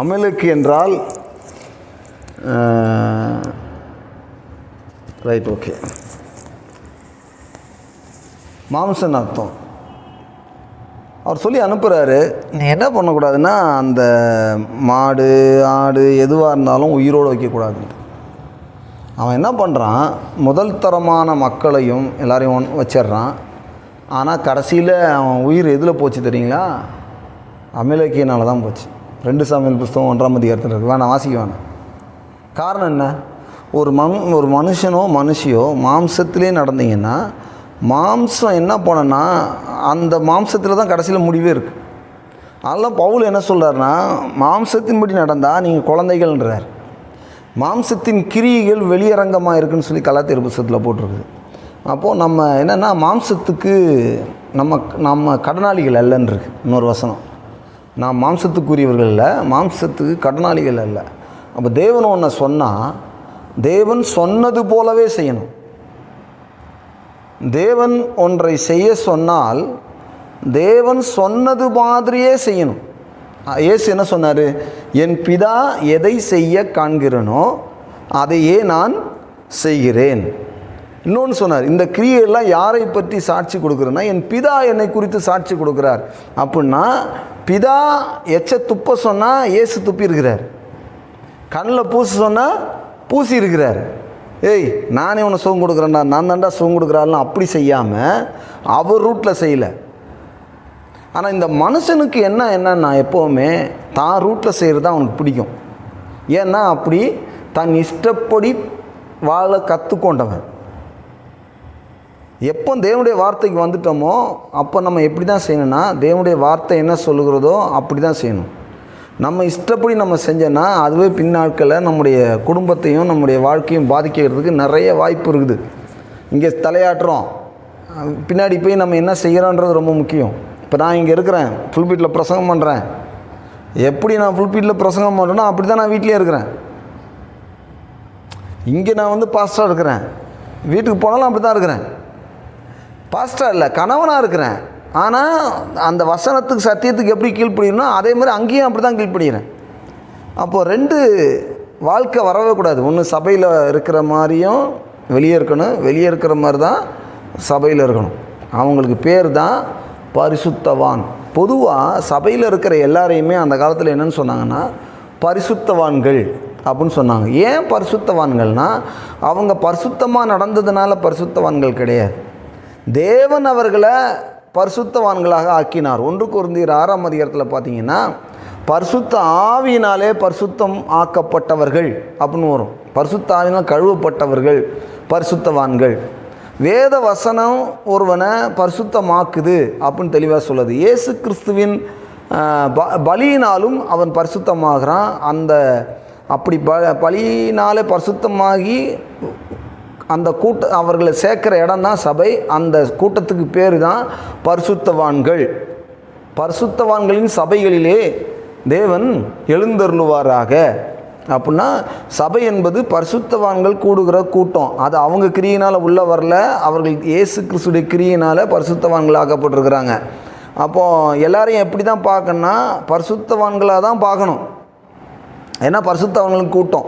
அமலுக்கு என்றால் right okay மாம்சன் அர்த்தம். அவர் சொல்லி அனுப்புகிறாரு நீ என்ன பண்ணக்கூடாதுன்னா அந்த மாடு ஆடு எதுவாக இருந்தாலும் உயிரோடு வைக்கக்கூடாதுன்ட்டு அவன் என்ன பண்ணுறான் முதல் தரமான மக்களையும் எல்லாரையும் ஒன் வச்சிடுறான். ஆனால் கடைசியில் அவன் உயிர் எதில் போச்சு தெரியுங்களா? அமிலக்கியனால தான் போச்சு. ரெண்டு சாமியல் புஸ்தகம் ஒன்றாம் அதிகாரத்தில் இருக்குது வேணாம் வாசிக்க வேணாம். காரணம் என்ன? ஒரு மண் ஒரு மனுஷனோ மனுஷியோ மாம்சத்திலே நடந்தீங்கன்னா மாம்சம் என்ன பண்ணனா அந்த மாம்சத்தில் தான் கடைசியில் முடிவே இருக்குது அதெல்லாம் பவுல் என்ன சொல்கிறாருன்னா மாம்சத்தின்படி நடந்தால் நீங்கள் குழந்தைகள்ன்றார். மாம்சத்தின் கிரியைகள் வெளியரங்கமாக இருக்குன்னு சொல்லி கலாத்திர புஸ்தத்தில் போட்டிருக்குது அப்போது நம்ம என்னென்னா மாம்சத்துக்கு நம்ம நம்ம கடனாளிகள் அல்லன்னு இருக்கு. இன்னொரு வசனம். நான் மாம்சத்துக்குரியவர்கள் இல்லை மாம்சத்துக்கு கடனாளிகள் அல்ல. அப்போ தேவன் ஒன்று சொன்னால் தேவன் சொன்னது போலவே செய்யணும். தேவன் ஒன்றை செய்ய சொன்னால் தேவன் சொன்னது மாதிரியே செய்யணும். ஏசு இயேசு என்ன சொன்னார்? என் பிதா எதை செய்ய காண்கிறனோ அதையே நான் செய்கிறேன். இன்னொன்று சொன்னார் இந்த கிரியையெல்லாம் யாரை பற்றி சாட்சி கொடுக்குறேன்னா என் பிதா என்னை குறித்து சாட்சி கொடுக்குறார். அப்படின்னா பிதா எச்ச துப்ப சொன்னால் ஏசு துப்பி இருக்கிறார் கண்ணில் பூச சொன்னால் பூசி இருக்கிறார் ஏய் நானே உன்னை சுகம் கொடுக்குறேன்டா நான் தான்டா சுகம் கொடுக்குறாருலாம் அப்படி செய்யாமல் அவர் ரூட்டில் செய்யலை. ஆனால் இந்த மனுஷனுக்கு என்ன என்னன்னா எப்போவுமே தான் ரூட்டில் செய்கிறது தான் அவனுக்கு பிடிக்கும். ஏன்னா அப்படி தன் இஷ்டப்படி வாழ கற்றுக்கொண்டவன் எப்போ தேவனுடைய வார்த்தைக்கு வந்துட்டோமோ அப்போ நம்ம எப்படி தான் செய்யணும்னா தேவனுடைய வார்த்தை என்ன சொல்லுகிறதோ அப்படி தான் செய்யணும். நம்ம இஷ்டப்படி நம்ம செஞ்சோன்னா அதுவே பின்னாட்களில் நம்முடைய குடும்பத்தையும் நம்முடைய வாழ்க்கையும் பாதிக்கிறதுக்கு நிறைய வாய்ப்பு இருக்குது. இங்கே தலையாட்டுறோம். பின்னாடி போய் நம்ம என்ன செய்கிறோன்றது ரொம்ப முக்கியம். இப்போ நான் இங்கே இருக்கிறேன் ஃபுல்பீட்டில் பிரசங்கம் பண்ணுறேன் எப்படி நான் ஃபுல்பீட்டில் பிரசங்கம் பண்ணுறேன்னா அப்படி தான் நான் வீட்லேயே இருக்கிறேன். இங்கே நான் வந்து பாஸ்டாக இருக்கிறேன். வீட்டுக்கு போனாலும் அப்படி தான் இருக்கிறேன். பாஸ்டர் இல்லை கணவனாக இருக்கிறேன். ஆனால் அந்த வசனத்துக்கு சத்தியத்துக்கு எப்படி கீழ்ப்படியணும் அதே மாதிரி அங்கேயும் அப்படி தான் கீழ்ப்படிகிறேன். அப்போது ரெண்டு வாழ்க்கை வரவே கூடாது ஒன்று சபையில் இருக்கிற மாதிரியும் வெளியே இருக்கணும் வெளியே இருக்கிற மாதிரி தான் சபையில் இருக்கணும். அவங்களுக்கு பேர் தான் பரிசுத்தவான். பொதுவாக சபையில் இருக்கிற எல்லாரையுமே அந்த காலத்தில் என்னென்னு சொன்னாங்கன்னா பரிசுத்தவான்கள் அப்படின்னு சொன்னாங்க. ஏன் பரிசுத்தவான்கள்னால் அவங்க பரிசுத்தமாக நடந்ததுனால பரிசுத்தவான்கள் கிடையாது. தேவன் அவர்களை பரிசுத்தவான்களாக ஆக்கினார். ஒன்று குருந்தீர் ஆறாம் அதிகாரத்தில் பார்த்தீங்கன்னா பரிசுத்த ஆவியினாலே பரிசுத்தம் ஆக்கப்பட்டவர்கள் அப்படின்னு வரும். பரிசுத்த ஆவினால் கழுவப்பட்டவர்கள் பரிசுத்தவான்கள். வேத வசனம் ஒருவனை பரிசுத்தமாக்குது அப்படின்னு தெளிவாக சொல்லுது. இயேசு கிறிஸ்துவின் ப பலியினாலும் அவன் பரிசுத்தமாகிறான். அந்த அப்படி ப பலியினாலே பரிசுத்தமாகி அந்த கூட்ட அவர்களை சேர்க்குற இடம் தான் சபை அந்த கூட்டத்துக்கு பேர் தான் பரிசுத்தவான்கள். பரிசுத்தவான்களின் சபைகளிலே தேவன் எழுந்தருளுவாராக. அப்படின்னா சபை என்பது பரிசுத்தவான்கள் கூடுகிற கூட்டம். அது அவங்க கிரியினால் உள்ள வரல அவர்கள் இயேசு கிறிஸ்துடைய கிரியினால் பரிசுத்தவான்கள் ஆக்கப்பட்டிருக்கிறாங்க. அப்போது எல்லாரையும் எப்படி தான் பார்க்கணுன்னா பரிசுத்தவான்களாக தான் பார்க்கணும். ஏன்னா பரிசுத்தவான்களின் கூட்டம்.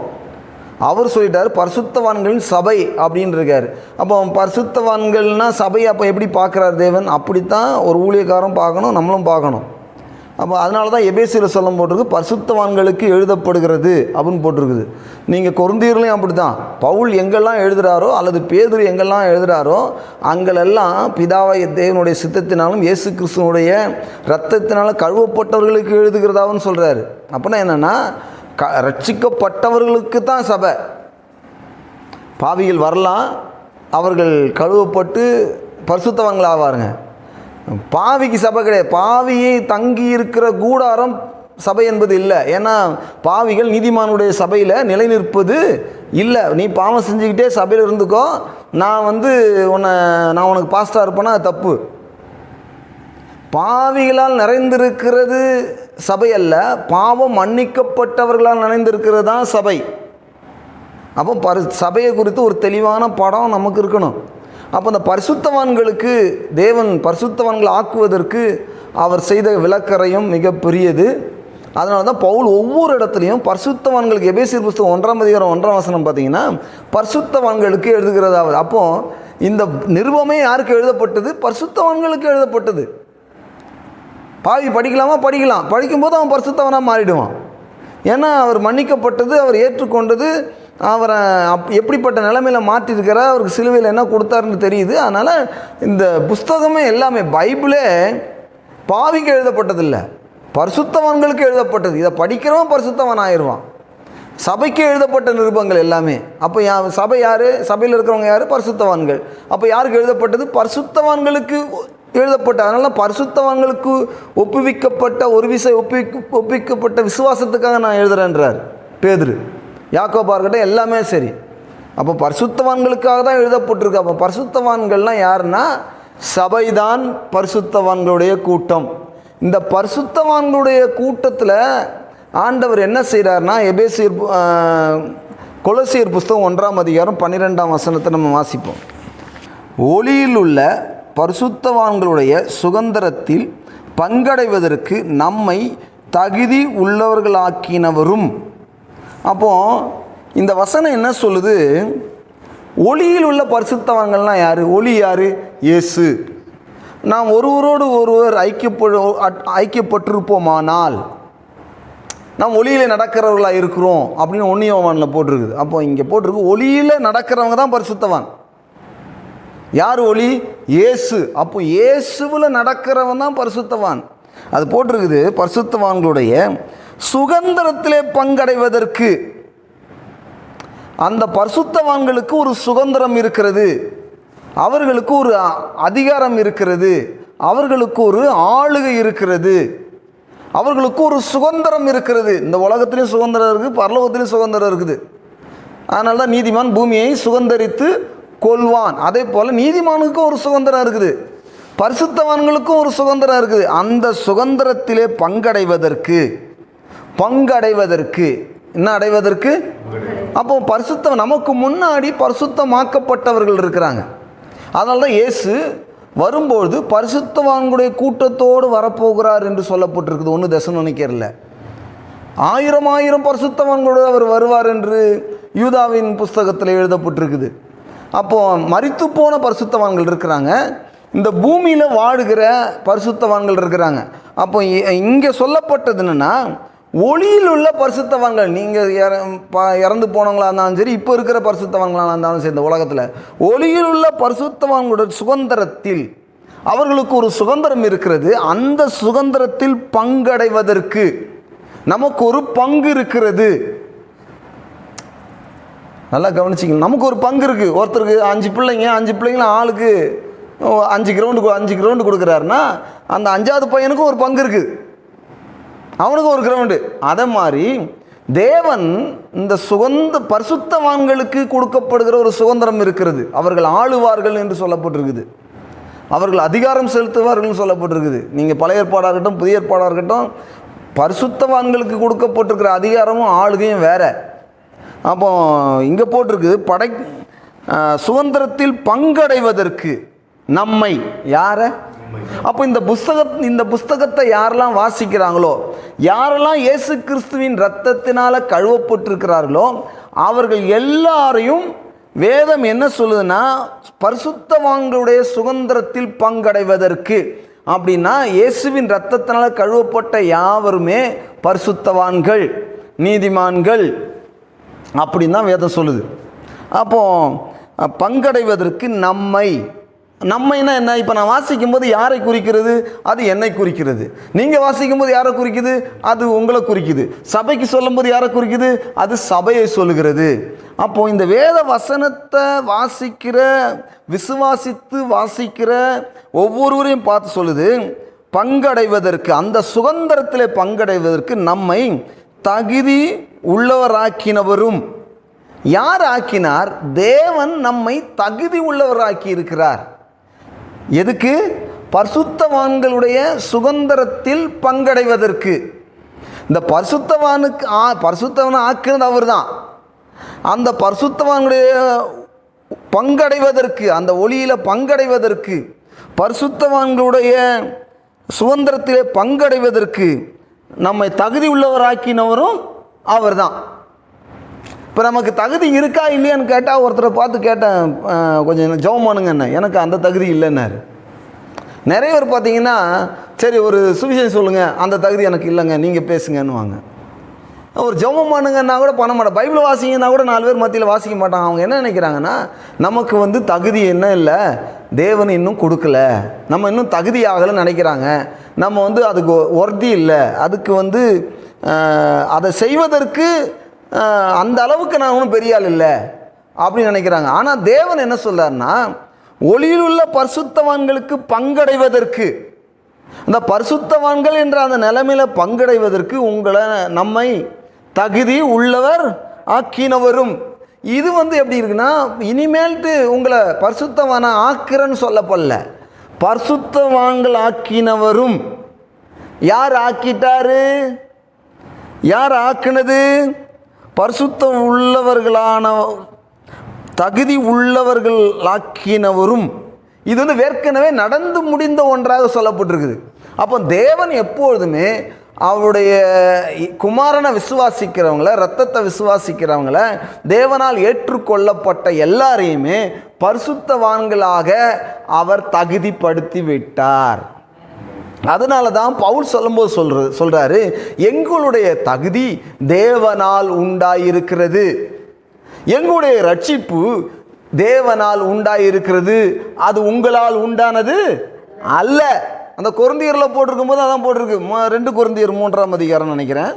அவர் சொல்லிட்டார் பரிசுத்தவான்களின் சபை அப்படின்னு இருக்கார். அப்போ பரிசுத்தவான்கள்னால் சபை அப்போ எப்படி பார்க்குறார் தேவன்? அப்படித்தான் ஒரு ஊழியக்காரன் பார்க்கணும் நம்மளும் பார்க்கணும். அப்போ அதனால தான் எபேசியில் சொல்லம் போட்டிருக்கு பரிசுத்தவான்களுக்கு எழுதப்படுகிறது அப்படின்னு போட்டிருக்குது. நீங்கள் கொருந்தீர்லையும் அப்படி தான் பவுல் எங்கெல்லாம் எழுதுகிறாரோ அல்லது பேதுரு எங்கெல்லாம் எழுதுகிறாரோ அங்கெல்லாம் பிதாவை தேவனுடைய சித்தத்தினாலும் இயேசு கிறிஸ்துவனுடைய ரத்தத்தினால கழுவப்பட்டவர்களுக்கு எழுதுகிறதாவும் சொல்கிறாரு அப்படின்னா என்னென்னா க ரட்சிக்கப்பட்டவர்களுக்கு தான் சபை. பாவிகள் வரலாம் அவர்கள் கழுவப்பட்டு பரிசுத்தவங்களாவாருங்க. பாவிக்கு சபை கிடையாது. பாவியை தங்கி இருக்கிற கூடாரம் சபை என்பது இல்லை. ஏன்னா பாவிகள் நீதிமானுடைய சபையில் நிலை நிற்பது இல்லை. நீ பாவம் செஞ்சுக்கிட்டே சபையில் இருந்துக்கோ. நான் வந்து உன்னை நான் உனக்கு பாஸ்டாக இருப்பேன்னா தப்பு. பாவிகளால் நிறைந்திருக்கிறது சபை அல்ல பாவம் மன்னிக்கப்பட்டவர்களால் நினைந்திருக்கிறது தான் சபை. அப்போ பரி சபையை குறித்து ஒரு தெளிவான படம் நமக்கு இருக்கணும். அப்போ அந்த பரிசுத்தவான்களுக்கு தேவன் பரிசுத்தவான்கள் ஆக்குவதற்கு அவர் செய்த விளக்கரையும் மிகப்பெரியது அதனால தான் பவுல் ஒவ்வொரு இடத்துலையும் பரிசுத்தவான்களுக்கு எபேசியர் புஸ்தகம் ஒன்றாம் அதிகாரம் ஒன்றாம் வசனம் பார்த்தீங்கன்னா பரிசுத்தவான்களுக்கு எழுதுகிறதாவது. அப்போது இந்த நிருபமே யாருக்கு எழுதப்பட்டது? பரிசுத்தவான்களுக்கு எழுதப்பட்டது. பாவி படிக்கலாமா? படிக்கலாம். படிக்கும்போது அவன் பரிசுத்தவனாக மாறிடுவான். ஏன்னா அவர் மன்னிக்கப்பட்டது அவர் ஏற்றுக்கொண்டது அவரை அப் எப்படிப்பட்ட நிலைமையில் மாற்றிருக்கிறார் அவருக்கு சிலுவையில் என்ன கொடுத்தாருன்னு தெரியுது. அதனால் இந்த புஸ்தகமே எல்லாமே பைபிளே பாவிக்கு எழுதப்பட்டதில்லை. பரிசுத்தவன்களுக்கு எழுதப்பட்டது. இதை படிக்கிறவன் பரிசுத்தவன் ஆயிடுவான் சபைக்கு எழுதப்பட்ட நிருபங்கள் எல்லாமே. அப்போ யா சபை யார்? சபையில் இருக்கிறவங்க யார்? பரிசுத்தவான்கள். அப்போ யாருக்கு எழுதப்பட்டது? பரிசுத்தவான்களுக்கு எழுதப்பட்ட அதனால பரிசுத்தவான்களுக்கு ஒப்புவிக்கப்பட்ட ஒரு விசை ஒப்புவிக்க ஒப்புவிக்கப்பட்ட விசுவாசத்துக்காக நான் எழுதுறேன்றார். பேதுரு யாக்கோபா இருக்கட்டும் எல்லாமே சரி. அப்போ பரிசுத்தவான்களுக்காக தான் எழுதப்பட்டிருக்கு. அப்போ பரிசுத்தவான்கள்லாம் யாருன்னா சபைதான் பரிசுத்தவான்களுடைய கூட்டம். இந்த பரிசுத்தவான்களுடைய கூட்டத்தில் ஆண்டவர் என்ன செய்கிறார்னா எபேசியர் கொலசியர் புஸ்தகம் ஒன்றாம் அதிகாரம் பன்னிரெண்டாம் வசனத்தை நம்ம வாசிப்போம். ஒளியில் உள்ள பரிசுத்தவான்களுடைய சுதந்திரத்தில் பங்கடைவதற்கு நம்மை தகுதி உள்ளவர்களாக்கினவரும். அப்போ இந்த வசனம் என்ன சொல்லுது? ஒளியில் உள்ள பரிசுத்தவான்கள்லாம் யார்? ஒளி யார்? இயேசு. நாம் ஒருவரோடு ஒருவர் ஐக்கியப்படு ஐக்கியப்பட்டிருப்போமானால் நாம் ஒளியில் நடக்கிறவர்களாக இருக்கிறோம் அப்படின்னு ஒன்றியவானில் போட்டிருக்குது. அப்போ இங்கே போட்டிருக்கு ஒளியில் நடக்கிறவங்க தான் பரிசுத்தவான். யார் ஒளி? இயேசு. அப்போ இயேசுவில் நடக்கிறவன் தான் பரிசுத்தவான். அது போட்டிருக்குது பரிசுத்தவான்களுடைய சுதந்திரத்திலே பங்கடைவதற்கு. அந்த பரிசுத்தவான்களுக்கு ஒரு சுதந்திரம் இருக்கிறது. அவர்களுக்கு ஒரு அதிகாரம் இருக்கிறது. அவர்களுக்கு ஒரு ஆளுகை இருக்கிறது. அவர்களுக்கு ஒரு சுதந்திரம் இருக்கிறது. இந்த உலகத்திலையும் சுதந்திரம் இருக்குது பரலோகத்திலையும் சுதந்திரம் இருக்குது. அதனால தான் நீதிமான் பூமியை சுதந்தரித்து கொள்வான். அதே போல் நீதிமானுக்கும் ஒரு சுதந்திரம் இருக்குது. பரிசுத்தவான்களுக்கும் ஒரு சுதந்திரம் இருக்குது. அந்த சுதந்திரத்திலே பங்கடைவதற்கு பங்கடைவதற்கு என்ன அடைவதற்கு? அப்போ பரிசுத்தம் நமக்கு முன்னாடி பரிசுத்தமாக்கப்பட்டவர்கள் இருக்கிறாங்க. அதனால தான் இயேசு வரும்போது பரிசுத்தவான்களுடைய கூட்டத்தோடு வரப்போகிறார் என்று சொல்லப்பட்டிருக்குது. ஒன்று தசம் நினைக்கிறல ஆயிரம் ஆயிரம் பரிசுத்தவான்களோடு அவர் வருவார் என்று யூதாவின் புஸ்தகத்தில் எழுதப்பட்டிருக்குது. அப்போது மறித்து போன பரிசுத்தவான்கள் இருக்கிறாங்க. இந்த பூமியில் வாழுகிற பரிசுத்தவான்கள் இருக்கிறாங்க. அப்போ இங்கே சொல்லப்பட்டது என்னென்னா ஒளியில் உள்ள பரிசுத்தவான்கள் நீங்கள் இற இறந்து போனவங்களாக இருந்தாலும் சரி இப்போ இருக்கிற பரிசுத்தவான்களாக இருந்தாலும் சரி இந்த உலகத்தில். ஒளியில் உள்ள பரிசுத்தவான்களோட சுதந்திரத்தில் அவர்களுக்கு ஒரு சுதந்திரம் இருக்கிறது. அந்த சுதந்திரத்தில் பங்கடைவதற்கு நமக்கு ஒரு பங்கு இருக்கிறது. நல்லா கவனிச்சிங்க நமக்கு ஒரு பங்கு இருக்குது ஒருத்தருக்கு அஞ்சு பிள்ளைங்க அஞ்சு பிள்ளைங்களும் ஆளுக்கு அஞ்சு கிரவுண்டு அஞ்சு கிரவுண்டு கொடுக்குறாருன்னா அந்த அஞ்சாவது பையனுக்கும் ஒரு பங்கு இருக்குது அவனுக்கும் ஒரு கிரவுண்டு அதே மாதிரி தேவன் இந்த சுகந்த பரிசுத்தவான்களுக்கு கொடுக்கப்படுகிற ஒரு சுதந்திரம் இருக்கிறது. அவர்கள் ஆளுவார்கள் என்று சொல்லப்பட்டிருக்குது. அவர்கள் அதிகாரம் செலுத்துவார்கள் சொல்லப்பட்டிருக்குது. நீங்கள் பழைய ஏற்பாடாக இருக்கட்டும் புதிய ஏற்பாடாக இருக்கட்டும் பரிசுத்தவான்களுக்கு கொடுக்கப்பட்டிருக்கிற அதிகாரமும் ஆளுகையும் வேறு. அப்போ இங்கே போட்டிருக்கு படை சுதந்திரத்தில் பங்கடைவதற்கு நம்மை யாரை? அப்போ இந்த புஸ்தக இந்த புஸ்தகத்தை யாரெல்லாம் வாசிக்கிறாங்களோ யாரெல்லாம் இயேசு கிறிஸ்துவின் இரத்தத்தினால கழுவப்பட்டிருக்கிறார்களோ அவர்கள் எல்லாரையும் வேதம் என்ன சொல்லுதுன்னா பரிசுத்தவான்களுடைய சுதந்திரத்தில் பங்கடைவதற்கு. அப்படின்னா இயேசுவின் இரத்தத்தினால கழுவப்பட்ட யாவருமே பரிசுத்தவான்கள் நீதிமான்கள். அப்படின்னு தான் வேதம் சொல்லுது. அப்போ பங்கடைவதற்கு நம்மை. நம்மைனா என்ன? இப்போ நான் வாசிக்கும்போது யாரை குறிக்கிறது? அது என்னை குறிக்கிறது. நீங்கள் வாசிக்கும்போது யாரை குறிக்குது? அது உங்களை குறிக்குது. சபைக்கு சொல்லும்போது யாரை குறிக்குது? அது சபையை சொல்லுகிறது. அப்போது இந்த வேத வசனத்தை வாசிக்கிற விசுவாசித்து வாசிக்கிற ஒவ்வொருவரையும் பார்த்து சொல்லுது பங்கடைவதற்கு அந்த சுதந்திரத்தில் பங்கடைவதற்கு நம்மை தகுதி உள்ளவராக்கினவரும். யார் ஆக்கினார்? தேவன் நம்மை தகுதி உள்ளவராக்கி இருக்கிறார். எதுக்கு? பரிசுத்தவான்களுடைய சுதந்திரத்தில் பங்கடைவதற்கு. இந்த பரிசுத்தவானுக்கு ஆ பரிசுத்தவனை ஆக்குனது அவர் தான் அந்த பரிசுத்தவானுடைய பங்கடைவதற்கு அந்த ஒளியில் பங்கடைவதற்கு பரிசுத்தவான்களுடைய சுதந்திரத்திலே பங்கடைவதற்கு நம்மை தகுதி உள்ளவராக்கினவரும் அவர்தான். இப்போ நமக்கு தகுதி இருக்கா இல்லையான்னு கேட்டால் ஒருத்தரை பார்த்து கேட்டேன் கொஞ்சம் ஜெபம் பண்ணுங்க என்ன? எனக்கு அந்த தகுதி இல்லைன்னாரு. நிறைய பேர் பார்த்தீங்கன்னா சரி ஒரு சுவிசேஷம் சொல்லுங்கள் அந்த தகுதி எனக்கு இல்லைங்க நீங்கள் பேசுங்கன்னு வாங்க ஒரு ஜெபம் பண்ணுங்கன்னா கூட பண்ண மாட்டேன். பைபிள் வாசிங்கன்னா கூட நாலு பேர் மத்தியில் வாசிக்க மாட்டாங்க அவங்க என்ன நினைக்கிறாங்கன்னா நமக்கு வந்து தகுதி என்ன இல்லை தேவன் இன்னும் கொடுக்கல. நம்ம இன்னும் தகுதி ஆகலைன்னு நினைக்கிறாங்க. நம்ம வந்து அதுக்கு ஒர்தி இல்லை. அதுக்கு வந்து அதை செய்வதற்கு அந்த அளவுக்கு நான் ஒன்றும் பெரிய ஆள் இல்லை. அப்படின்னு நினைக்கிறாங்க. ஆனால் தேவன் என்ன சொல்றாருன்னா ஒளியிலுள்ள பரிசுத்தவான்களுக்கு பங்கடைவதற்கு அந்த பரிசுத்தவான்கள் என்ற அந்த நிலைமையில் பங்கடைவதற்கு உங்களை நம்மை தகுதி உள்ளவர் ஆக்கினவரும். இது வந்து எப்படி இருக்குன்னா இனிமேல்ட்டு உங்களை பரிசுத்தவான ஆக்கிறன்னு சொல்லப்படல. பரிசுத்தவான்கள் ஆக்கினவரும். யார் ஆக்கிட்டாரு? யார் ஆக்கினது? பரிசுத்தம் உள்ளவர்களான தகுதி உள்ளவர்கள் ஆக்கினவரும். இது வந்து ஏற்கனவே நடந்து முடிந்த ஒன்றாக சொல்லப்பட்டிருக்குது. அப்போ தேவன் எப்பொழுதுமே அவருடைய குமாரனை விசுவாசிக்கிறவங்கள ரத்தத்தை விசுவாசிக்கிறவங்கள தேவனால் ஏற்றுக்கொள்ளப்பட்ட எல்லாரையுமே பரிசுத்தவான்களாக அவர் தகுதிப்படுத்தி விட்டார் அதனால தான் பவுல் சொல்லும்போது சொல்ற சொல்றாரு எங்களுடைய தகுதி தேவனால் உண்டாயிருக்கிறது. எங்களுடைய ரட்சிப்பு தேவனால் உண்டாயிருக்கிறது. அது உங்களால் உண்டானது அல்ல. அந்த குருந்தியரில் போட்டிருக்கும் போது அதான் போட்டிருக்கு. ரெண்டு குருந்தியர் மூன்றாம் அதிகாரம் நினைக்கிறேன்.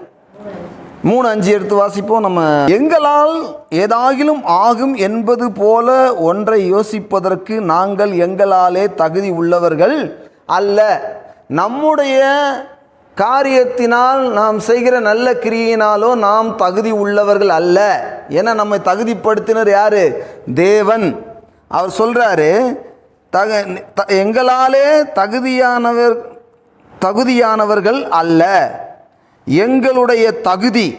மூணு அஞ்சு எடுத்து வாசிப்போம். நம்ம எங்களால் ஏதாகிலும் ஆகும் என்பது போல ஒன்றை யோசிப்பதற்கு நாங்கள் எங்களாலே தகுதி உள்ளவர்கள் அல்ல. நம்முடைய காரியத்தினால் நாம் செய்கிற நல்ல கிரியினாலோ நாம் தகுதி உள்ளவர்கள் அல்ல. ஏன்னா நம்மை தகுதிப்படுத்தினர் யாரு? தேவன். அவர் சொல்கிறாரு தக த- எங்களாலே தகுதியானவர் தகுதியானவர்கள் அல்ல. எங்களுடைய தகுதி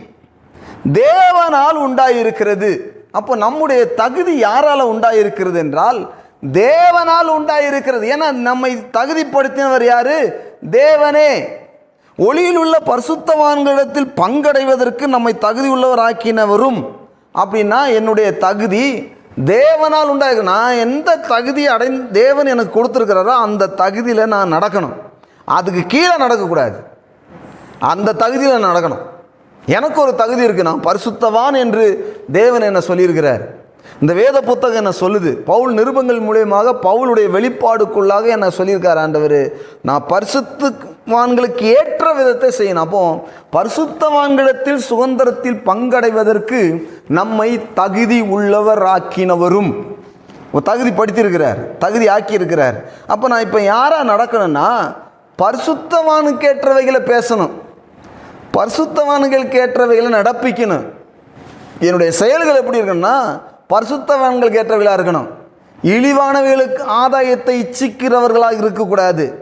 தேவனால் உண்டாயிருக்கிறது. அப்போ நம்முடைய தகுதி யாரால் உண்டாயிருக்கிறது என்றால் தேவனால் உண்டாயிருக்கிறது. ஏன்னா நம்மை தகுதிப்படுத்தினவர் யாரு? தேவனே. ஒளியில் உள்ள பரிசுத்தவான்களிடத்தில் பங்கடைவதற்கு நம்மை தகுதி உள்ளவராக்கினவரும் அப்படின்னா என்னுடைய தகுதி தேவனால் உண்டாயிருக்கு நான் எந்த தகுதி அடை தேவன் எனக்கு கொடுத்துருக்கிறாரோ அந்த தகுதியில் நான் நடக்கணும். அதுக்கு கீழே நடக்கக்கூடாது. அந்த தகுதியில் நடக்கணும். எனக்கு ஒரு தகுதி இருக்குது நான் பரிசுத்தவான் என்று தேவன் என்ன சொல்லியிருக்கிறார். இந்த வேத புத்தகம் என்ன சொல்லுது? பவுல் நிருபங்கள் மூலியமாக பவுலுடைய வெளிப்பாடுக்குள்ளாக என்ன சொல்லியிருக்கார் ஆண்டவர்? நான் பரிசுத்தவான்களுக்கு ஏற்ற விதத்தை செய்யணும். அப்போ பரிசுத்தவான்களிடத்தில் சுதந்திரத்தில் பங்கடைவதற்கு நம்மை தகுதி உள்ளவர் ஆக்கினவரும் தகுதி படுத்தியிருக்கிறார் தகுதி ஆக்கியிருக்கிறார். அப்போ நான் இப்போ யாராக நடக்கணும்னா பரிசுத்தவானுக்கு ஏற்றவைகளை பேசணும். பரிசுத்தவான்களுக்கு ஏற்றவைகளை நடப்பிக்கணும். என்னுடைய செயல்கள் எப்படி இருக்கணும்னா பரிசுத்தவான்களுக்கு ஏற்றவைகளாக இருக்கணும். இழிவானவைகளுக்கு ஆதாயத்தை இச்சிக்கிறவர்களாக இருக்கக்கூடாது.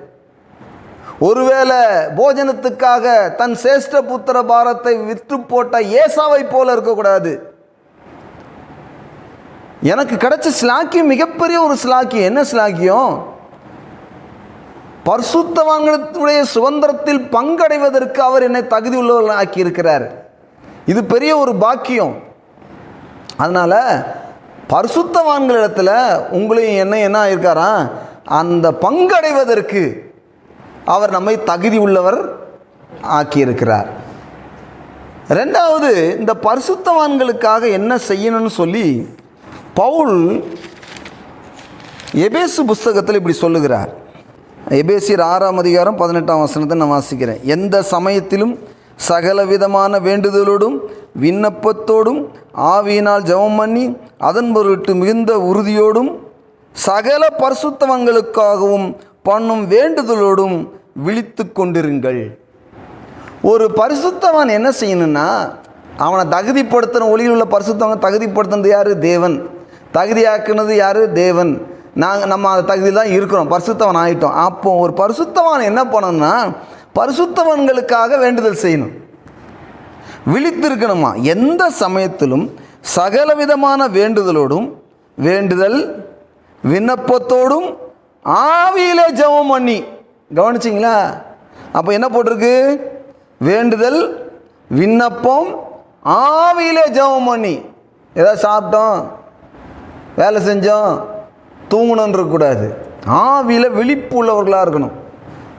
ஒருவேளை போஜனத்துக்காக தன் சேஷ்ட புத்திர பாரத்தை விற்று போட்ட ஏசாவை போல இருக்கக்கூடாது. எனக்கு கிடைச்ச ஸ்லாக்கியம் மிகப்பெரிய ஒரு ஸ்லாக்கியம் என்ன ஸ்லாக்கியம் பரிசுத்தவான்களுடைய சுதந்திரத்தில் பங்கடைவதற்கு அவர் என்னை தகுதி உள்ளவர்கள் ஆக்கியிருக்கிறார். இது பெரிய ஒரு பாக்கியம். அதனால் பரிசுத்தவான்களிடத்தில் உங்களையும் என்ன என்ன ஆகியிருக்காரா அந்த பங்கடைவதற்கு அவர் நம்மை தகுதி உள்ளவர் ஆக்கியிருக்கிறார். ரெண்டாவது இந்த பரிசுத்தவான்களுக்காக என்ன செய்யணும்னு சொல்லி பவுல் எபேசு புஸ்தகத்தில் இப்படி சொல்லுகிறார். எபேசியர் ஆறாம் அதிகாரம் பதினெட்டாம் வசனத்தை நான் வாசிக்கிறேன். எந்த சமயத்திலும் சகல விதமான வேண்டுதலோடும் விண்ணப்பத்தோடும் ஆவியினால் ஜெபம் பண்ணி அதன் பொருட்டு மிகுந்த உறுதியோடும் சகல பரிசுத்தவங்களுக்காகவும் பண்ணும் வேண்டுதலோடும் விழித்து கொண்டிருங்கள். ஒரு பரிசுத்தவன் என்ன செய்யணும்னா அவனை தகுதிப்படுத்தின ஒளியில் உள்ள பரிசுத்தவனை தகுதிப்படுத்துனது யார்? தேவன். தகுதியாக்குனது யார்? தேவன். நாங்கள் நம்ம அந்த தகுதியில் தான் இருக்கிறோம். பரிசுத்தவன் ஆகிட்டோம் அப்போ ஒரு பரிசுத்தவன் என்ன பண்ணணும்னா பரிசுத்தவன்களுக்காக வேண்டுதல் செய்யணும். விழித்திருக்கணுமா? எந்த சமயத்திலும் சகலவிதமான வேண்டுதலோடும் வேண்டுதல் விண்ணப்பத்தோடும் ஆவியிலே ஜெபம் பண்ணி கவனிச்சிங்களா? அப்போ என்ன போட்டிருக்கு? வேண்டுதல் விண்ணப்பம் ஆவியிலே ஜெபம் பண்ணி. ஏதாவது சாப்பிட்டோம் வேலை செஞ்சோம் தூங்கணும்னு இருக்கக்கூடாது. ஆவியில் விழிப்பு உள்ளவர்களாக இருக்கணும்.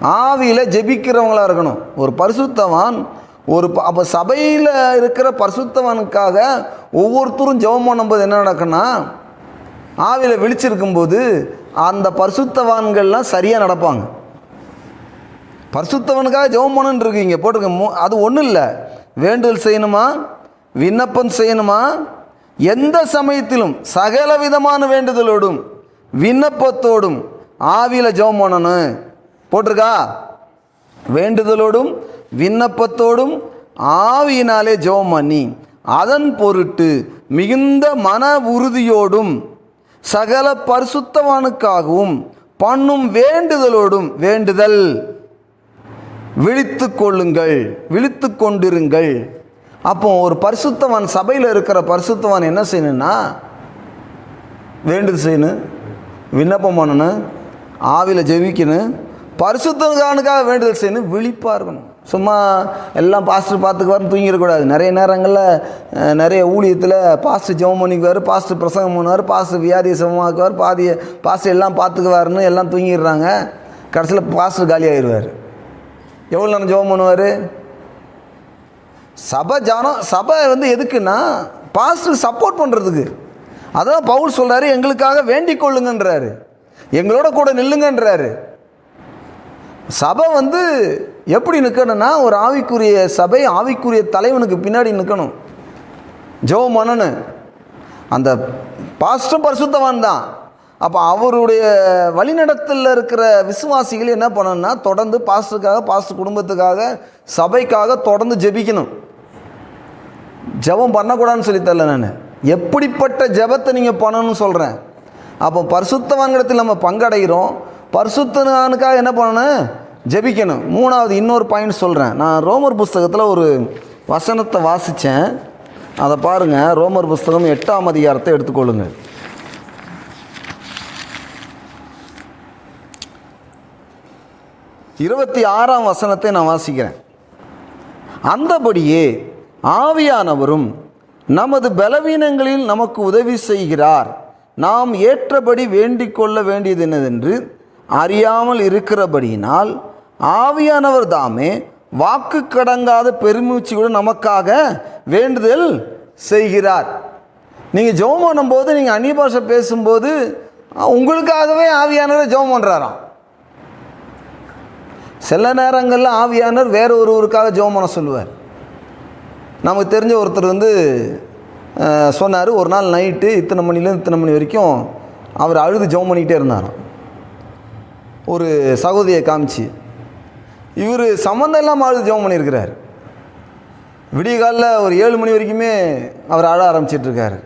ஆவியில் ஜெபிக்கிறவங்களாக இருக்கணும். ஒரு பரிசுத்தவான் ஒரு ப- அப்போ சபையில் இருக்கிற பரிசுத்தவனுக்காக ஒவ்வொருத்தரும் ஜெபம் பண்ணும்போது என்ன நடக்குன்னா ஆவியில் விழிச்சிருக்கும்போது அந்த பரிசுத்தவான்கள்லாம் சரியாக நடப்பாங்க. பரிசுத்தவனுக்காக ஜெபம் பண்ணணுன்னு இருக்கீங்க போட்டிருக்க. மு- அது ஒன்றும் இல்லை. வேண்டுதல் செய்யணுமா? விண்ணப்பம் செய்யணுமா? எந்த சமயத்திலும் சகல விதமான வேண்டுதலோடும் விண்ணப்பத்தோடும் ஆவியில் ஜெபம் பண்ணணும். போட்டிருக்கா? வேண்டுதலோடும் விண்ணப்பத்தோடும் ஆவியினாலே ஜெபம் பண்ணி அதன் பொருட்டு மிகுந்த மன உறுதியோடும் சகல பரிசுத்தவானுக்காகவும் பண்ணும் வேண்டுதலோடும் வேண்டுதல். விழித்து கொள்ளுங்கள் விழித்து கொண்டிருங்கள். அப்போ ஒரு பரிசுத்தவான் சபையில் இருக்கிற பரிசுத்தவான் என்ன செய்யணும்னா வேண்டுதல் செய்யணும் விண்ணப்பம் பண்ணணும் ஆவியில் ஜெபிக்கணும் பரிசுத்தனுக்காக வேண்டுதல் செய்யணும் விழிப்பாக இருக்கணும். சும்மா எல்லாம் பாஸ்டர் பார்த்துக்குவாருன்னு தூங்கிடக்கூடாது. நிறைய நேரங்களில் நிறைய ஊழியத்தில் பாஸ்டர் ஜெபம் பண்ணிக்குவார் பாஸ்டர் பிரசங்கம் பண்ணுவார் பாஸ்டர் வியாதியை சமமாக்குவார் பாதியை பாஸ்டர் எல்லாம் பார்த்துக்குவாருன்னு எல்லாம் தூங்கிடுறாங்க. கடைசியில் பாஸ்டர் காலி ஆயிடுவார் எவ்வளோ நேரம் ஜெபம் பண்ணுவார்? சபை ஜானம் சபை வந்து எதுக்குன்னா பாஸ்டர் சப்போர்ட் பண்ணுறதுக்கு அதான் பவுல் சொல்கிறாரு எங்களுக்காக வேண்டிக் கொள்ளுங்கன்றாரு. எங்களோட கூட நில்லுங்கன்றாரு. சபை வந்து எப்படி நிற்கணும்னா ஒரு ஆவிக்குரிய சபை ஆவிக்குரிய தலைவனுக்கு பின்னாடி நிற்கணும் ஜோ மனனு அந்த பாஸ்டரும் பரிசுத்தவான் தான். அப்போ அவருடைய வழிநடத்தலில் இருக்கிற விசுவாசிகள் என்ன பண்ணணும்னா தொடர்ந்து பாஸ்டருக்காக பாஸ்டர் குடும்பத்துக்காக சபைக்காக தொடர்ந்து ஜெபிக்கணும். ஜெபம் பண்ணக்கூடாதுன்னு சொல்லி தரல நான். எப்படிப்பட்ட ஜெபத்தை நீங்கள் பண்ணணும்னு சொல்கிறேன் அப்போ பரிசுத்தவான்கிடத்தில் நம்ம பங்கடைகிறோம். பரிசுத்தனுக்காக என்ன பண்ணணும்? ஜெபிக்கணும். மூணாவது இன்னொரு பாயிண்ட் சொல்கிறேன் நான் ரோமர் புஸ்தகத்தில் ஒரு வசனத்தை வாசித்தேன் அதை பாருங்கள் ரோமர் புஸ்தகம் எட்டாம் அதிகாரத்தை எடுத்துக்கொள்ளுங்கள். இருபத்தி ஆறாம் வசனத்தை நான் வாசிக்கிறேன். அந்தபடியே ஆவியானவரும் நமது பலவீனங்களில் நமக்கு உதவி செய்கிறார். நாம் ஏற்றபடி வேண்டிக் கொள்ள வேண்டியது என்னதென்று அறியாமல் இருக்கிறபடியினால் ஆவியானவர் தாமே வாக்கு கடங்காத பெருமூச்சியுடன் நமக்காக வேண்டுதல் செய்கிறார். நீங்கள் ஜெபம் பண்ணும்போது நீங்கள் அந்நிய பாஷை பேசும்போது உங்களுக்காகவே ஆவியானவர் ஜெபம் பண்ணுறாராம் சில நேரங்களில் ஆவியானவர் வேறு ஒருவருக்காக ஜெபம் பண்ண சொல்லுவார். நமக்கு தெரிஞ்ச ஒருத்தர் வந்து சொன்னார் ஒரு நாள் நைட்டு இத்தனை மணிலேருந்து இத்தனை மணி வரைக்கும் அவர் அழுது ஜெபம் பண்ணிக்கிட்டே இருந்தாராம். ஒரு சகோதரியை காமிச்சு இவர் சம்மந்தம் இல்லாமல் அழுது ஜெபம் பண்ணியிருக்கிறார். விடிய காலில் ஒரு ஏழு மணி வரைக்குமே அவர் அழ ஆரம்பிச்சிட்ருக்காரு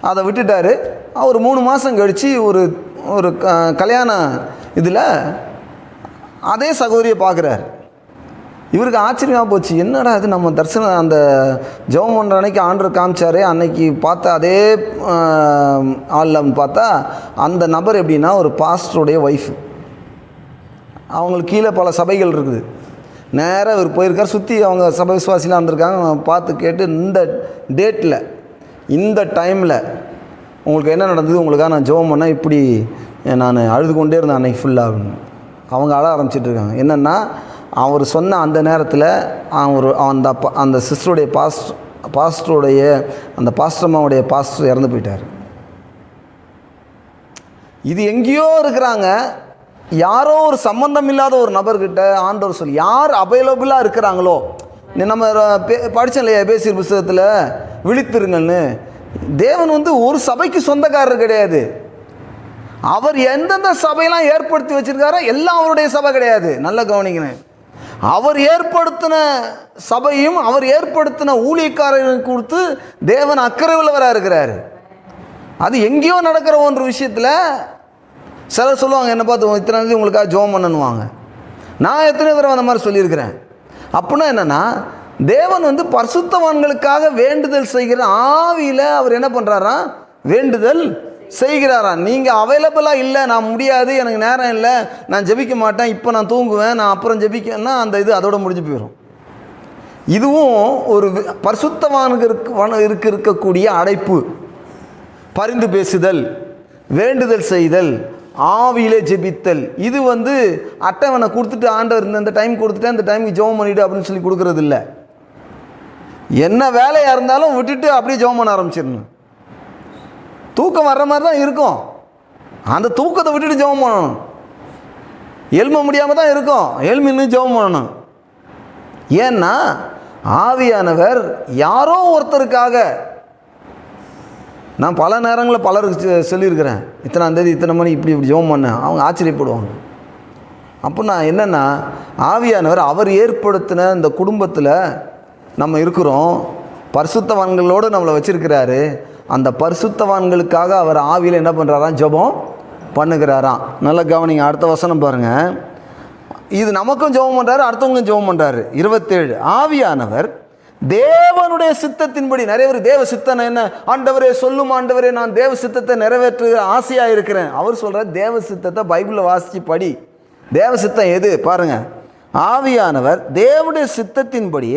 அதை விட்டுட்டார். அவர் மூணு மாதம் கழித்து ஒரு ஒரு க- கல்யாண இதில் அதே சகோதரியை பார்க்குறாரு. இவருக்கு ஆச்சரியமாக போச்சு. என்னடா இது? நம்ம தரிசனம் அந்த ஜெபம் பண்ணுற அன்னைக்கு ஆண்டர் காமிச்சாரு அன்னைக்கு பார்த்த அதே ஆளில் பார்த்தா அந்த நபர் எப்படின்னா ஒரு பாஸ்டருடைய ஒய்ஃப் அவங்களுக்கு கீழே பல சபைகள் இருக்குது. நேராக இவர் போயிருக்கார். சுற்றி அவங்க சபை விசுவாசிலாம் வந்திருக்காங்க பார்த்து கேட்டு இந்த டேட்டில் இந்த டைமில் உங்களுக்கு என்ன நடந்தது? உங்களுக்காக நான் ஜெபம் பண்ணேன் இப்படி நான் அழுது கொண்டே இருந்தேன். அன்னைக்கு ஃபுல்லாக அப்படின்னு அவங்க அழ ஆரம்பிச்சிட்டு இருக்காங்க என்னென்னா அவர் சொன்ன அந்த நேரத்தில் அவர் அந்த அந்த சிஸ்டருடைய பாஸ்ட் பாஸ்டருடைய அந்த பாஸ்டர்மாவுடைய பாஸ்டர் இறந்து போயிட்டார். இது எங்கேயோ இருக்கிறாங்க. யாரோ ஒரு சம்பந்தம் இல்லாத ஒரு நபர்கிட்ட ஆண்டவர் சொல்லி யார் அவைலபிளாக இருக்கிறாங்களோ நம்ம பே- இல்லையா பேசிய புஸ்தகத்தில்? விழித்திருங்கன்னு தேவன் வந்து ஒரு சபைக்கு சொந்தக்காரர் கிடையாது. அவர் எந்தெந்த சபையெல்லாம் ஏற்படுத்தி வச்சிருக்காரோ எல்லாம் அவருடைய சபை கிடையாது. நல்ல கவனிக்கணும். அவர் ஏற்படுத்தின சபையும் அவர் ஏற்படுத்தின ஊழியக்காரர்களுக்கு கொடுத்து தேவன் அக்கறை உள்ளவராக இருக்கிறாரு. அது எங்கேயோ நடக்கிற ஒன்று விஷயத்தில் சிலர் சொல்லுவாங்க என்ன பார்த்து இத்தனை நாள் உங்களுக்காக ஜோம் பண்ணணுவாங்க நான் எத்தனை தடவை அந்த மாதிரி சொல்லியிருக்கிறேன். அப்படின்னா என்னென்னா தேவன் வந்து பரிசுத்தவான்களுக்காக வேண்டுதல் செய்கிற ஆவியில் அவர் என்ன பண்ணுறாரா வேண்டுதல் செய்கிறாரா? நீங்கள் அவைலபிளாக இல்லை நான் முடியாது எனக்கு நேரம் இல்லை நான் ஜெபிக்க மாட்டேன் இப்போ நான் தூங்குவேன் நான் அப்புறம் ஜெபிக்கன்னா அந்த இது அதோட முடிஞ்சு போயிடும் இதுவும் ஒரு வி- பரிசுத்தவானுக்கு இருக்க- இருக்கக்கூடிய அடைப்பு. பரிந்து பேசுதல் வேண்டுதல் செய்தல் ஆவியிலே ஜெபித்தல். இது வந்து அட்டவணை கொடுத்துட்டு ஆண்டவர் இந்த இந்த டைம் கொடுத்துட்டு அந்த டைமுக்கு ஜெபம் பண்ணிவிடு அப்படின்னு சொல்லி கொடுக்குறதில்ல இல்லை. என்ன வேலையாக இருந்தாலும் விட்டுட்டு அப்படியே ஜெபம் பண்ண ஆரம்பிச்சிடணும். தூக்கம் வர்ற மாதிரி தான் இருக்கும். அந்த தூக்கத்தை விட்டுட்டு ஜெபம் பண்ணணும். எலும்ப முடியாமல் தான் இருக்கும். எழுமின்னு ஜெபம் பண்ணணும். ஏன்னா ஆவியானவர் யாரோ ஒருத்தருக்காக நான் பல நேரங்களில் பலருக்கு சொல்லியிருக்கிறேன். இத்தனாம் தேதி இத்தனை மணி இப்படி இப்படி ஜெபம் பண்ணேன். அவங்க ஆச்சரியப்படுவாங்க. அப்போ நான் என்னென்னா ஆவியானவர் அவர் ஏற்படுத்தின இந்த குடும்பத்தில் நம்ம இருக்கிறோம். பரிசுத்தவான்களோடு நம்மளை வச்சுருக்கிறாரு. அந்த பரிசுத்தவான்களுக்காக அவர் ஆவியில் என்ன பண்ணுறாராம் ஜெபம் பண்ணுகிறாராம். நல்லா கவனிங்க அடுத்த வசனம் பாருங்கள் இது நமக்கும் ஜெபம் பண்ணுறாரு அடுத்தவங்களும் ஜெபம் பண்ணுறாரு இருபத்தேழு ஆவியானவர் தேவனுடைய சித்தத்தின்படி நிறைய பேர் தேவ சித்தனை என்ன? ஆண்டவரே சொல்லும் ஆண்டவரே நான் தேவ சித்தத்தை நிறைவேற்று ஆசையாக இருக்கிறேன். அவர் சொல்கிறார் தேவ சித்தத்தை பைபிளில் வாசித்து படி. தேவ சித்தம் எது? பாருங்கள் ஆவியானவர் தேவனுடைய சித்தத்தின்படி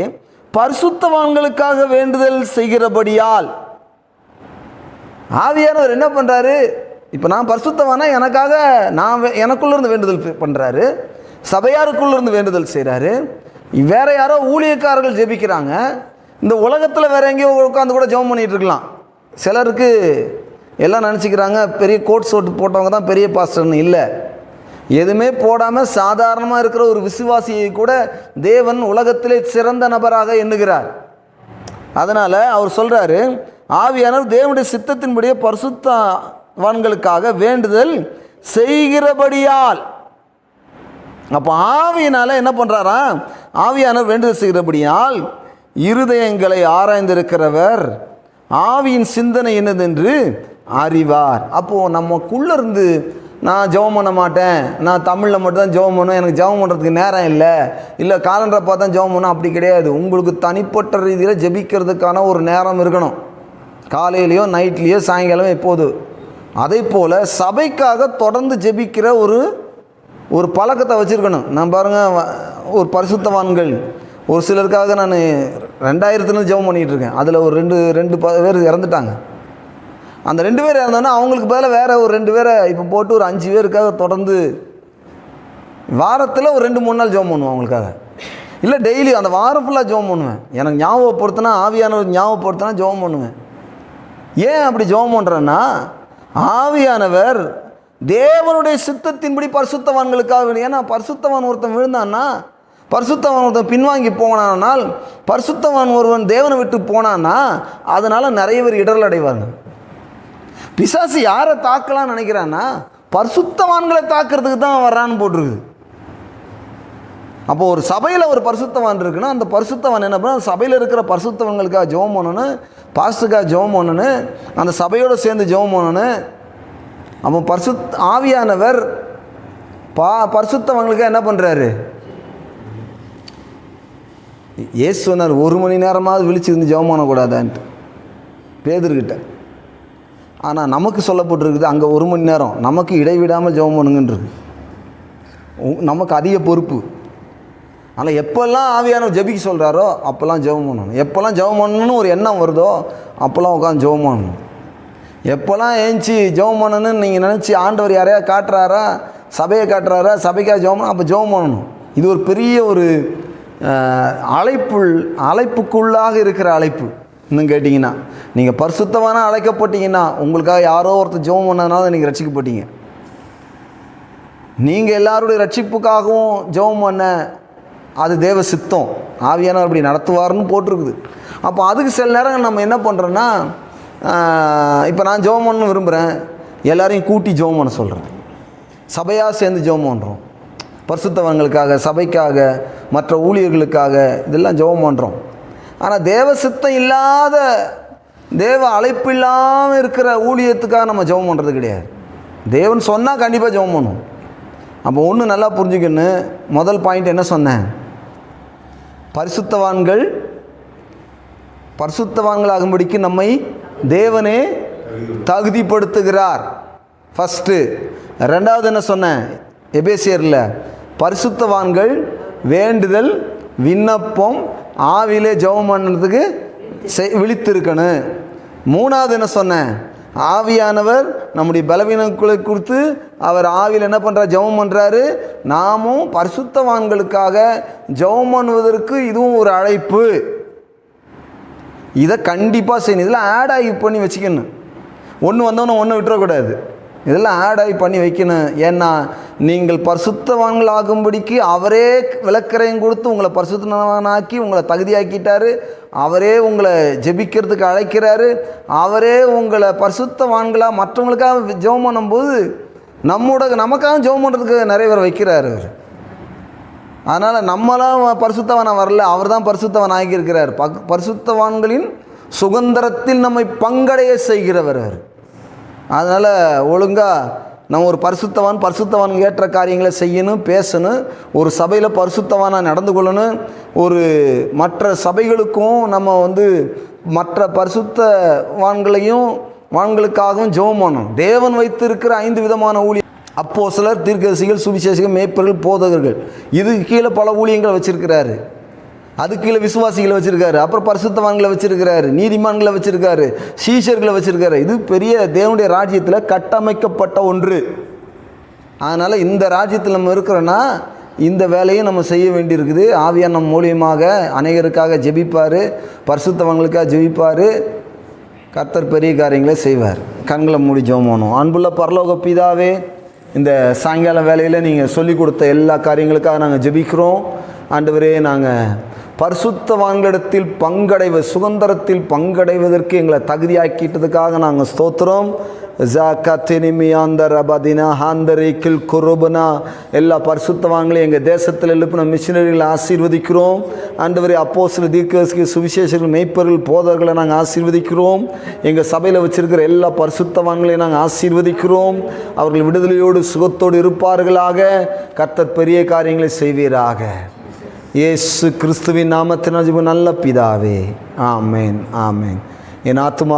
பரிசுத்தவான்களுக்காக வேண்டுதல் செய்கிறபடியால் ஆவியானவர் என்ன பண்ணுறாரு இப்போ நான் பரிசுத்தவானா? எனக்காக நான் வே- வேண்டுதல் பண்ணுறாரு சபையாருக்குள்ளேருந்து வேண்டுதல் செய்கிறாரு வேற யாரோ ஊழியக்காரர்கள் ஜெபிக்கிறாங்க. இந்த உலகத்தில் வேற எங்கேயோ உட்காந்து கூட ஜெபம் பண்ணிகிட்ருக்கலாம் இருக்கலாம். சிலருக்கு எல்லாம் நினச்சிக்கிறாங்க பெரிய கோட் சோட்டு போட்டவங்க தான் பெரிய பாஸ்டர்னு இல்லை. எதுவுமே போடாமல் சாதாரணமாக இருக்கிற ஒரு விசுவாசியை கூட தேவன் உலகத்திலே சிறந்த நபராக எண்ணுகிறார். அவர் சொல்கிறாரு ஆவியானவர் தேவனுடைய சித்தத்தின்படியே பரிசுத்தவான்களுக்காக வேண்டுதல் செய்கிறபடியால். அப்போ ஆவியினால் என்ன பண்ணுறாரா ஆவியானவர் வேண்டுதல் செய்கிறபடியால் இருதயங்களை ஆராய்ந்திருக்கிறவர் ஆவியின் சிந்தனை என்னதென்று அறிவார். அப்போது நமக்குள்ள இருந்து நான் ஜெபம் பண்ண மாட்டேன். நான் தமிழில் மட்டும் தான் ஜெபம் பண்ணுவேன். எனக்கு ஜெபம் பண்ணுறதுக்கு நேரம் இல்லை. இல்லை காலண்டரை பார்த்தா ஜெபம் பண்ணணும் அப்படி கிடையாது. உங்களுக்கு தனிப்பட்ட ரீதியில் ஜெபிக்கிறதுக்கான ஒரு நேரம் இருக்கணும். காலையிலையோ நைட்லேயோ சாயங்காலம் எப்போது? அதே போல் சபைக்காக தொடர்ந்து ஜெபிக்கிற ஒரு ஒரு பழக்கத்தை வச்சுருக்கணும். நான் பாருங்கள் ஒரு பரிசுத்தவான்கள். ஒரு சிலருக்காக நான் ரெண்டாயிரத்துலேருந்து ஜெபம் பண்ணிகிட்ருக்கேன் அதில் ஒரு ரெண்டு ரெண்டு ப பேர் இறந்துட்டாங்க. அந்த ரெண்டு பேர் இறந்தோன்னா அவங்களுக்கு பதிலாக வேறு ஒரு ரெண்டு பேரை இப்போ போட்டு ஒரு அஞ்சு பேருக்காக தொடர்ந்து வாரத்தில் ஒரு ரெண்டு மூணு நாள் ஜெபம் பண்ணுவேன் அவங்களுக்காக. இல்லை டெய்லி அந்த வாரம் ஃபுல்லாக ஜெபம் பண்ணுவேன். எனக்கு ஞாபகப்படுத்தினா ஆவியானவர் ஞாபகப்படுத்தினா ஜெபம் பண்ணுவேன். ஏன் அப்படி ஜெபம் பண்ணுறேன்னா ஆவியானவர் தேவனுடைய சித்தத்தின்படி பரிசுத்தவான்களுக்காக ஏன்னா பரிசுத்தவான் ஒருத்தன் விழுந்தான்னா பரிசுத்தவான் ஒருத்தன் பின்வாங்கி போனானால் பரிசுத்தவான் ஒருவன் தேவனை விட்டு போனான்னா அதனால் நிறைய பேர் இடரல் அடைவாங்க பிசாசு யாரை தாக்கலாம்னு நினைக்கிறான்னா பரிசுத்தவான்களை தாக்குறதுக்கு தான் வர்றான்னு போட்டிருக்குது அப்போ ஒரு சபையில் ஒரு பரிசுத்தவான் இருக்குன்னா அந்த பரிசுத்தவான் என்ன பண்ணா சபையில் இருக்கிற பரிசுத்தவங்களுக்காக ஜெபம் பண்ணணும்னு பாஸ்டுக்காக ஜெபம் பண்ணணும் அந்த சபையோடு சேர்ந்து ஜெபம் பண்ணணும் அப்போ பரிசுத் ஆவியானவர் பா பரிசுத்தவங்களுக்கு என்ன பண்ணுறாரு ஏசு சொன்னார் ஒரு மணி நேரமாவது விழிச்சிருந்து ஜெபம் பண்ணக்கூடாதான்ட்டு. பேதர்கிட்ட. ஆனால் நமக்கு சொல்லப்பட்டிருக்குது அங்கே ஒரு மணி நேரம் நமக்கு இடைவிடாமல் ஜெபம் பண்ணுங்கன்றது. உ- நமக்கு அதிக பொறுப்பு. ஆனால் எப்போல்லாம் ஆவியானவர் ஜெபிக்க சொல்கிறாரோ அப்போல்லாம் ஜெபம் பண்ணணும். எப்போல்லாம் ஜெபம் பண்ணணும்னு ஒரு எண்ணம் வருதோ அப்போல்லாம் உட்காந்து ஜெபம் பண்ணணும். எப்போல்லாம் ஏஞ்சி ஜெபம் பண்ணணும்னு நீங்கள் நினச்சி ஆண்டவர் யாரையா காட்டுறாரா சபையை காட்டுறாரா சபைக்காக ஜெபம் பண்ண அப்போ ஜெபம் பண்ணணும். இது ஒரு பெரிய ஒரு அழைப்புள் அழைப்புக்குள்ளாக இருக்கிற அழைப்பு. இன்னும் கேட்டிங்கன்னா நீங்கள் பரிசுத்தமான அழைக்கப்பட்டீங்கன்னா உங்களுக்காக யாரோ ஒருத்தர் ஜெபம் பண்ணதுனால நீங்கள் ரட்சிக்கப்பட்டீங்க. நீங்கள் எல்லாருடைய ரட்சிப்புக்காகவும் ஜெபம் பண்ண அது தேவ சித்தம். ஆவியானவர் அப்படி நடத்துவார்னு போட்டிருக்குது. அப்போ அதுக்கு சில நேரங்கள் நம்ம என்ன பண்ணுறோன்னா இப்போ நான் ஜெபம் பண்ண விரும்புகிறேன் எல்லாரையும் கூட்டி ஜெபம் பண்ண சொல்கிறேன் சபையாக சேர்ந்து ஜெபம் பண்ணுறோம் பரிசுத்தவங்களுக்காக சபைக்காக மற்ற ஊழியர்களுக்காக இதெல்லாம் ஜெபம் பண்ணுறோம் ஆனால் தேவ சித்தம் இல்லாத தேவ அழைப்பு இல்லாமல் இருக்கிற ஊழியத்துக்காக நம்ம ஜெபம் பண்ணுறது கிடையாது. தேவன் சொன்னால் கண்டிப்பாக ஜெபம் பண்ணுவோம். அப்போ ஒன்று நல்லா புரிஞ்சுக்கணும் முதல் பாயிண்ட் என்ன சொன்னேன்? பரிசுத்தவான்கள் பரிசுத்தவான்களாகும்படிக்கு நம்மை தேவனே தகுதிப்படுத்துகிறார். ஃபஸ்ட்டு ரெண்டாவது என்ன சொன்னேன்? எபேசியரில் பரிசுத்தவான்கள் வேண்டுதல் விண்ணப்பம் ஆவிலே ஜெபம் பண்ணுறதுக்கு செய் விழித்திருக்கணும். மூணாவது என்ன சொன்னேன்? ஆவியானவர் நம்முடைய பலவீனங்களை கொடுத்து அவர் ஆவியில் என்ன பண்ணுறார் ஜெபம் பண்ணுறாரு நாமும் பரிசுத்தவான்களுக்காக ஜெபம் பண்ணுவதற்கு இதுவும் ஒரு அழைப்பு. இதை கண்டிப்பாக செய்யணும். இதெல்லாம் ஆட் ஆகி பண்ணி வச்சுக்கணும். ஒன்று வந்தோன்னே ஒன்று விட்டுறக்கூடாது. இதெல்லாம் ஆட் ஆகி பண்ணி வைக்கணும். ஏன்னா நீங்கள் பரிசுத்தவான்களாகும்படிக்கு அவரே விளக்கரையும் கொடுத்து உங்களை பரிசுத்தவானாக்கி உங்களை தகுதியாக்கிட்டாரு. அவரே உங்களை ஜெபிக்கிறதுக்கு அழைக்கிறாரு. அவரே உங்களை பரிசுத்தவான்களாக மற்றவங்களுக்காக ஜெபம் பண்ணும்போது நம்மோட நமக்காக ஜெபம் பண்ணுறதுக்கு நிறைய பேர் வைக்கிறாரு அவர். அதனால் நம்மளாம் பரிசுத்தவனாக வரல அவர் தான் பரிசுத்தவன் ஆகியிருக்கிறார் பக் பரிசுத்தவான்களின் சுதந்திரத்தில் நம்மை பங்கடைய செய்கிறவர் அவர். அதனால் ஒழுங்காக நம்ம ஒரு பரிசுத்தவான் பரிசுத்தவான் ஏற்ற காரியங்களை செய்யணும் பேசணும் ஒரு சபையில் பரிசுத்தவானாக நடந்து கொள்ளணும் ஒரு மற்ற சபைகளுக்கும் நம்ம வந்து மற்ற பரிசுத்தவான்களையும் வான்களுக்காகவும் ஜெபம் பண்ணணும். தேவன் வைத்திருக்கிற ஐந்து விதமான ஊழியம் அப்போ சிலர் தீர்க்கதரிசிகள் சுவிசேஷிகள் மேய்ப்பர்கள் போதகர்கள். இதுக்கு கீழே பல ஊழியங்களை வச்சிருக்கிறாரு. அதுக்கு கீழே விசுவாசிகளை வச்சிருக்காரு. அப்புறம் பரிசுத்தவான்களை வச்சிருக்கிறாரு. நீதிமான்களை வச்சிருக்காரு. சீஷர்களை வச்சிருக்காரு. இது பெரிய தேவனுடைய ராஜ்யத்தில் கட்டமைக்கப்பட்ட ஒன்று. அதனால் இந்த ராஜ்யத்தில் நம்ம இருக்கிறோன்னா இந்த வேலையை நம்ம செய்ய வேண்டியிருக்குது. ஆவியார் மூலியமாக அநேகருக்காக ஜெபிப்பார். பரிசுத்தவங்களுக்காக ஜெபிப்பார். கர்த்தர் பெரிய காரியங்களை செய்வார். கண்களை மூடி ஜெபம் அன்புள்ள பரலோக பிதாவே இந்த சாயங்கால வேலையில் நீங்கள் சொல்லிக் கொடுத்த எல்லா காரியங்களுக்காக நாங்கள் ஜெபிக்கிறோம். ஆண்டவரே நாங்கள் பரிசுத்தவான்களிடத்தில் பங்கடைவ சுதந்திரத்தில் பங்கடைவதற்கு எங்களை தகுதியாக்கிட்டதுக்காக நாங்கள் ஸ்தோத்திரம். ஜாக்கத்தினிமியாந்தரபதினா ஹாந்தரிக்கில் குருபனா எல்லா பரிசுத்தவான்களையும் எங்கள் தேசத்தில் எழுப்பின மிஷினரிகளை ஆசீர்வதிக்கிறோம். ஆண்டவரே அப்போ சில தீர்க்கதரிசிகள் சுவிசேஷர்கள் மெய்ப்பர்கள் போதர்களை நாங்கள் ஆசீர்வதிக்கிறோம். எங்கள் சபையில் வச்சிருக்கிற எல்லா பரிசுத்தவான்களையும் நாங்கள் ஆசீர்வதிக்கிறோம். அவர்கள் விடுதலையோடு சுகத்தோடு இருப்பார்களாக. கர்த்தர் பெரிய காரியங்களை செய்வீராக. இயேசு கிறிஸ்துவின் நாமத்தினால் ஜிபு நல்ல பிதாவே. ஆமேன் ஆமேன். என் ஆத்மா